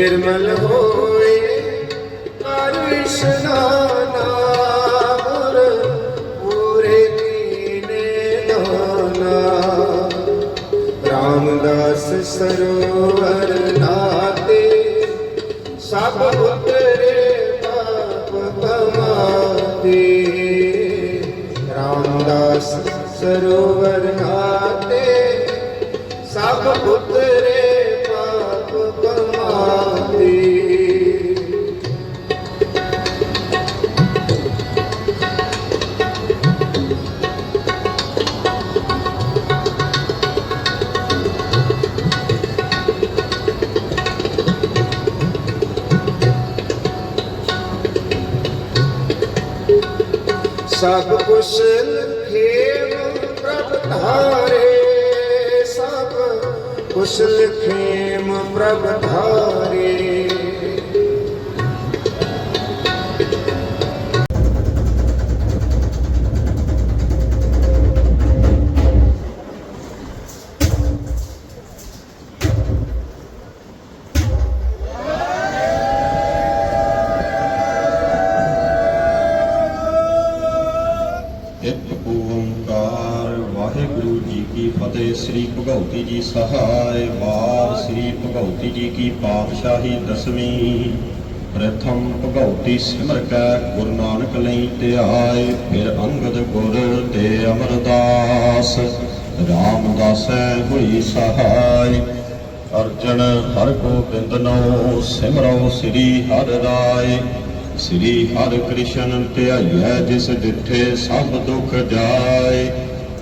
ਨਿਰਮਲ ਹੋਏ ਕਰ ਇਸ਼ਨਾਨ ਪੂਰੇ ਕੀਨੇ ਨਾਨਾ। ਰਾਮਦਾਸ ਸਰੋਵਰ ਨਾਤੇ, ਸਭ ਉਤਰੇ ਪਾਪ ਕਮਾਤੇ। ਰਾਮਦਾਸ ਸਰੋਵਰ ਨਾਤੇ, ਸਭ ਉਤਰੇ ਸਭ ਕੁਸ਼ਲ ਖੇਮ ਪ੍ਰਭ ਧਾਰੇ ਸਭ ਕੁਸ਼ਲ ਖੇਮ ਪ੍ਰਭ ਧਾਰੇ। ਸ੍ਰੀ ਭਗਉਤੀ ਜੀ ਸਹਾਇ ਵਾਰ ਸ੍ਰੀ ਭਗਉਤੀ ਜੀ ਕੀ ਪਾਤਸ਼ਾਹੀ ਦਸਵੀਂ। ਪ੍ਰਥਮ ਭਗਉਤੀ ਸਿਮਰ ਕੈ, ਗੁਰੂ ਨਾਨਕ ਲਈ ਧਿਆਏ, ਫਿਰ ਅੰਗਦ ਗੁਰ ਤੇ ਅਮਰਦਾਸ। ਰਾਮਦਾਸੈ ਹੋਈ ਸਹਾਇ ਅਰਜਨ ਹਰ ਗੋਬਿੰਦਨੋ ਸਿਮਰੋ ਸ੍ਰੀ ਹਰਿ ਰਾਏ। ਸ੍ਰੀ ਹਰਿ ਕ੍ਰਿਸ਼ਨ ਧਿਆਈਐ, ਜਿਸ ਡਿਠੇ ਸਭ ਦੁਖ ਜਾਏ।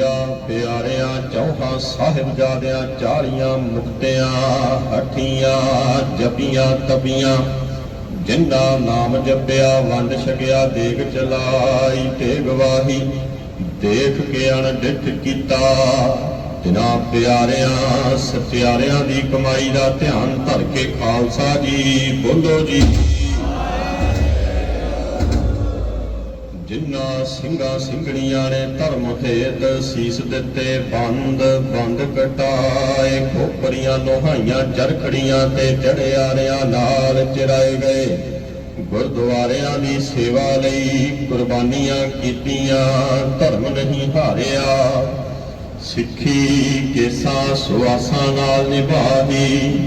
ਪੰਜਾਂ ਪਿਆਰਿਆਂ ਚੌਹਾਂ ਸਾਹਿਬਜ਼ਾਦਿਆਂ ਚਾਲੀਆਂ ਮੁਕਤਿਆਂ, ਹਠੀਆਂ, ਜਪੀਆਂ, ਤਪੀਆਂ ਜਿਨ੍ਹਾਂ ਨਾਮ ਜਪਿਆ ਵੰਡ ਛਕਿਆ ਦੇਗ ਚਲਾਈ ਤੇ ਗਵਾਹੀ ਦੇਖ ਕੇ ਅਣਡਿਠ ਕੀਤਾ। ਤਿਨਾ ਪਿਆਰਿਆਂ, ਸਤਿਆਰਿਆਂ ਦੀ ਕਮਾਈ ਦਾ ਧਿਆਨ ਧਰ ਕੇ ਖਾਲਸਾ ਜੀ, ਬੋਲੋ ਜੀ। ਜਿਨ੍ਹਾਂ ਸਿੰਘਾਂ ਸਿੰਘਣੀਆਂ ਨੇ ਧਰਮ ਹੇਤ ਸੀਸ ਦਿੱਤੇ, ਬੰਦ ਬੰਦ ਕਟਾਏ, ਖੋਪਰੀਆਂ ਲੋਹਾਈਆਂ, ਚਰਖੜੀਆਂ ਤੇ ਚੜਿਆਰਿਆਂ ਨਾਲ ਚਿਰਾਏ ਗਏ। ਗੁਰਦੁਆਰਿਆਂ ਦੀ ਸੇਵਾ ਲਈ ਕੁਰਬਾਨੀਆਂ ਕੀਤੀਆਂ, ਧਰਮ ਨਹੀਂ ਹਾਰਿਆ। ਸਿੱਖੀ ਕੇਸਾਂ ਸੁਆਸਾਂ ਨਾਲ ਨਿਭਾਹੀ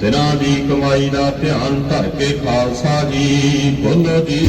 ਤਿਨਾਂ ਦੀ ਕਮਾਈ ਦਾ ਧਿਆਨ ਧਰ ਕੇ ਖਾਲਸਾ ਜੀ ਬੋਲੋ ਜੀ।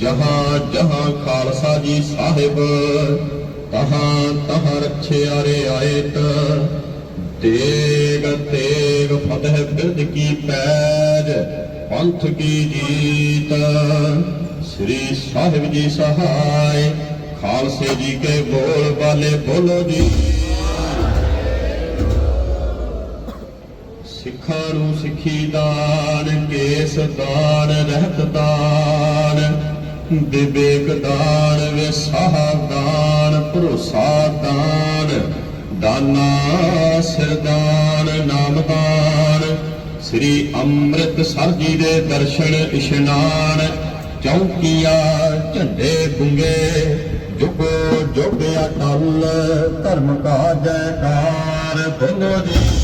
ਜਹਾਂ ਜਹਾਂ ਖਾਲਸਾ ਜੀ ਸਾਹਿਬ, ਤਹਾਂ ਤਹਾਂ ਰਛਿਆ ਰਿਆਇਤ ਤੇਗ ਤੇਗ ਫਤਿਹ ਬਿਰਦ ਕੀ ਪੈਜ, ਪੰਥ ਕੀ ਜੀਤ। ਸ੍ਰੀ ਸਾਹਿਬ ਜੀ ਸਹਾਇ, ਖਾਲਸੇ ਜੀ ਕੇ ਬੋਲ ਬਾਲੇ ਬੋਲੋ ਜੀ। ਸਿੱਖਾਂ ਨੂੰ ਸਿੱਖੀ ਦਾਨ, ਕੇਸ ਦਾਨ, ਰਹਿਤ ਦਾਨ। ਵਿਵੇਕ ਦਾਨ, ਵਿਸਾਹ ਦਾਨ, ਭਰੋਸਾ ਦਾਨ, ਦਾਨਾ, ਸਿਰਦਾਨ ਨਾਮ ਦਾਨ ਸ੍ਰੀ ਅੰਮ੍ਰਿਤਸਰ ਜੀ ਦੇ ਦਰਸ਼ਨ, ਇਸ਼ਨਾਨ, ਚੌਕੀਆ, ਝੰਡੇ ਗੁੰਗੇ, ਜੁਗੋ ਜੁਗ ਅਟਲ ਧਰਮ ਕਾ ਜੈਕਾਰ ਬੋਲੋ ਜੀ।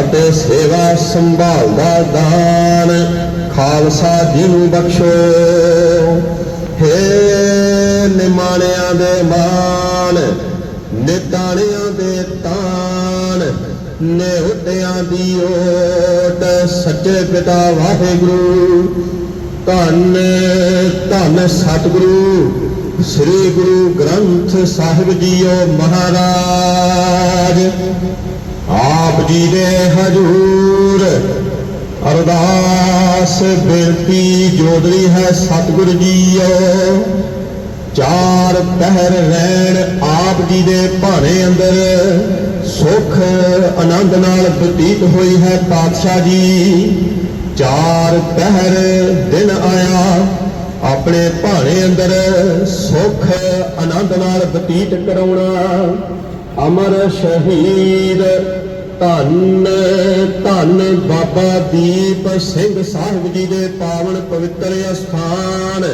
ਅਤੇ ਸੇਵਾ ਸੰਭਾਲ ਦਾ ਦਾਨ, ਖਾਲਸਾ ਜੀ ਨੂੰ ਬਖਸ਼ੋ। ਹੇ ਨਿਮਾਣਿਆਂ ਦੇ ਮਾਨ ਨਿਤਾਣਿਆਂ ਦੇ ਤਾਨ ਨਿਹੁੱਟਿਆਂ ਦੀ ਓਟ, ਸੱਚੇ ਪਿਤਾ ਵਾਹਿਗੁਰੂ। ਧੰਨ ਧੰਨ ਸਤਿਗੁਰੂ, ਸ੍ਰੀ ਗੁਰੂ ਗ੍ਰੰਥ ਸਾਹਿਬ ਜੀਓ ਮਹਾਰਾਜ। ਆਪ ਜੀ ਦੇ ਹਜੂਰ, ਅਰਦਾਸ ਬੇਨਤੀ ਜੋਦਰੀ ਹੈ ਸਤਿਗੁਰ ਜੀਓ। ਚਾਰ ਪਹਿਰ ਰਹਿਣ ਆਪ ਜੀ ਦੇ ਭਾਣੇ ਅੰਦਰ, ਸੁਖ ਆਨੰਦ ਨਾਲ ਬਤੀਤ ਹੋਈ ਹੈ ਪਾਤਸ਼ਾਹ ਜੀ। ਚਾਰ ਪਹਿਰ ਦਿਨ ਆਇਆ, ਆਪਣੇ ਭਾਣੇ ਅੰਦਰ ਸੁਖ ਆਨੰਦ ਨਾਲ ਬਤੀਤ ਕਰਾਉਣਾ। ਅਮਰ ਸ਼ਹੀਦ। ਧੰਨ ਧੰਨ ਬਾਬਾ ਦੀਪ ਸਿੰਘ ਸਾਹਿਬ ਜੀ ਦੇ ਪਾਵਨ ਪਵਿੱਤਰ ਅਸਥਾਨ,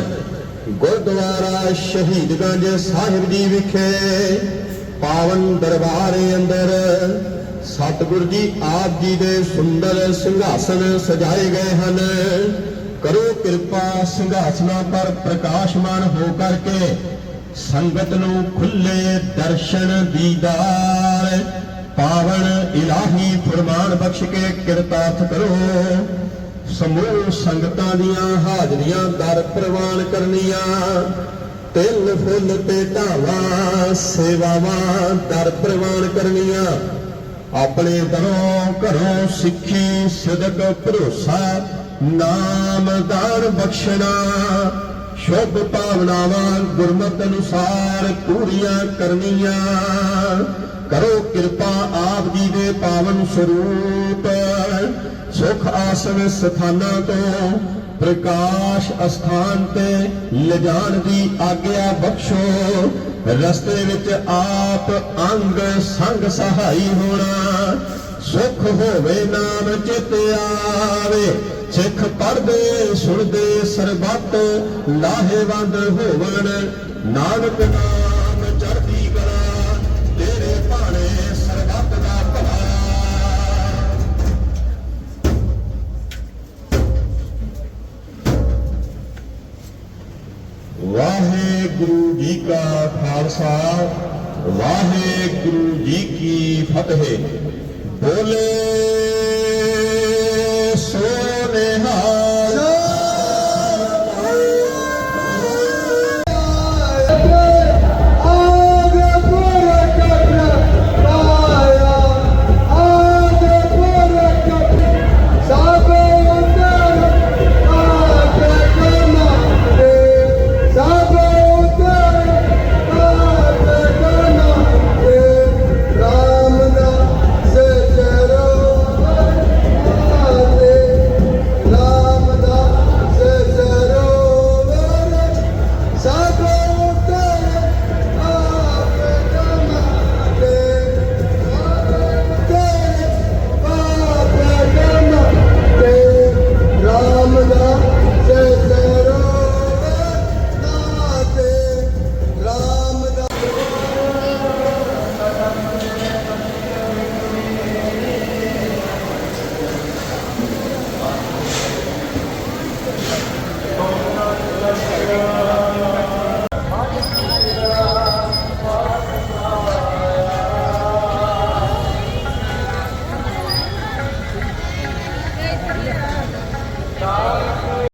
ਗੁਰਦੁਆਰਾ ਸ਼ਹੀਦਗੰਜ ਸਾਹਿਬ ਜੀ ਵਿਖੇ। ਪਾਵਨ ਦਰਬਾਰ ਅੰਦਰ ਸਤਿਗੁਰ ਜੀ ਆਪ ਜੀ ਦੇ ਸੁੰਦਰ ਸਿੰਘਾਸਨ ਸਜਾਏ ਗਏ ਹਨ। ਕਰੋ ਕਿਰਪਾ, ਸਿੰਘਾਸਨਾਂ ਪਰ ਪ੍ਰਕਾਸ਼ਮਾਨ ਹੋ ਕਰਕੇ ਸੰਗਤ ਨੂੰ ਖੁੱਲੇ ਦਰਸ਼ਨ ਦੀਦਾਰ। ਪਾਵਨ ਇਲਾਹੀ ਫਰਮਾਨ ਬਖਸ਼ ਕੇ ਕਿਰਤਾਰਥ ਕਰੋ। ਸਮੂਹ ਸੰਗਤਾਂ ਦੀਆਂ ਹਾਜ਼ਰੀਆਂ ਦਰ ਪ੍ਰਵਾਨ ਕਰਨੀਆਂ। ਤਿਲ, ਫੁੱਲ ਤੇ ਢਾਵਾ, ਸੇਵਾਵਾਂ ਦਰ ਪ੍ਰਵਾਨ ਕਰਨੀਆਂ। ਆਪਣੇ ਦਰੋਂ ਘਰੋਂ ਸਿੱਖੀ, ਸਿਦਕ, ਭਰੋਸਾ ਨਾਮ ਦਾਨ ਬਖਸ਼ਣਾ। ਸ਼ੁਭ ਭਾਵਨਾਵਾਂ ਗੁਰਮਤ ਅਨੁਸਾਰ ਪੂਰੀਆਂ ਕਰਨੀਆਂ। ਕਰੋ ਕਿਰਪਾ ਆਪ ਜੀ ਦੇ ਪਾਵਨ ਸਰੂਪ। ਸੁਖ ਆਸਨ ਸਥਾਨਾਂ ਤੋਂ ਪ੍ਰਕਾਸ਼ ਅਸਥਾਨ ਤੇ ਲਿਜਾਣ ਦੀ ਆਗਿਆ ਬਖਸ਼ੋ। ਰਸਤੇ ਵਿੱਚ ਆਪ ਅੰਗ ਸੰਗ ਸਹਾਈ ਹੋਣਾ। ਸੁਖ ਹੋਵੇ ਨਾਮ ਚਿਤ ਆਵੇ, ਸਿੱਖ ਪੜਦੇ ਸੁਣਦੇ, ਸਰਬੱਤ ਲਾਹੇਵੰਦ ਹੋਵਣ। ਨਾਨਕ ਨਾਮ ਚੜ੍ਹਦੀ ਕਲਾ, ਤੇਰੇ ਭਾਣੇ ਸਰਬੱਤ ਦਾ ਭਲਾ। ਵਾਹਿਗੁਰੂ ਜੀ ਕਾ ਖਾਲਸਾ, ਵਾਹਿਗੁਰੂ ਜੀ ਕੀ ਫਤਿਹ। बोले